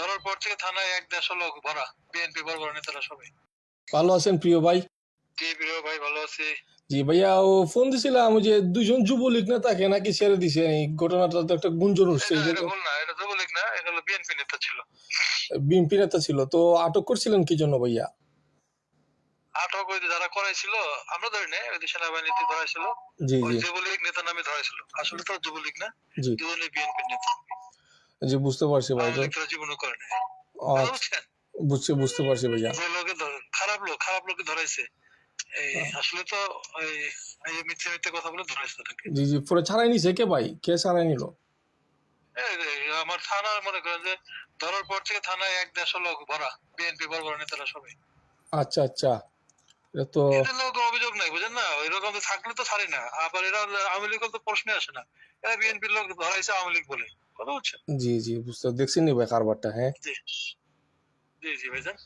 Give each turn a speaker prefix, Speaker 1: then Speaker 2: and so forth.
Speaker 1: ধরার পর থেকে থানায় এক দেড়শো লোক ভরা বিএনপি বড় বড় নেতারা সবাই।
Speaker 2: ভালো আছেন প্রিয় ভাই?
Speaker 1: জি প্রিয় ভাই ভালো আছি।
Speaker 2: জি ভাইয়া ও ফোন দিছিলাম যে দুজন যুবলীগ নেতাকে নাকি ছেড়ে দিছে এই ঘটনাটা তো একটা গুঞ্জন উঠছে
Speaker 1: না এটা যুবলীগ না এটা হলো বিএনপি নেতা ছিল।
Speaker 2: বিএনপি নেতা ছিল তো আটক করছিলেন কি জন্য ভাইয়া?
Speaker 1: আটক ওই যারা করাইছিল আমরা ধরি না ওই সেনাবাহিনীতে ধরাইছিল
Speaker 2: জি জি।
Speaker 1: যুবলীগ নেতা নামে ধরাইছিল। আসলে তো যুবলীগ না দুজনে বিএনপি নেতা।
Speaker 2: জি বুঝতে পারছি ভাই
Speaker 1: জীবনও করে
Speaker 2: আচ্ছা, বুঝছি বুঝতে পারছি ভাইয়া।
Speaker 1: যে খারাপ লোক খারাপ লোকে ধরাইছে আসলে তো এই যে মিথ্যে মিথ্যে কথা বলে ধরাইছে
Speaker 2: জি জি পরে ছাড়াই নিছে কে ভাই? কে ছাড়াই নিল?
Speaker 1: আমার থানার মনে করেন যে ধরার পর থেকে থানায় এক দেড়শো লোক ভরা বিএনপি বড় বড় নেতারা সবাই।
Speaker 2: আচ্ছা আচ্ছা। তো
Speaker 1: অভিযোগ নাই বুঝেন না? এরকম তো থাকলে তো ছাড়ে না। আবার এরা আওয়ামী লীগ তো প্রশ্নে আসে না। এরা বিএনপির লোক ধরাইছে আওয়ামী লীগ বলে। কথা বুঝছেন
Speaker 2: জি জি বুঝতে দেখছি নি ভাই কারবারটা হ্যাঁ
Speaker 1: জি জি জি ভাইজান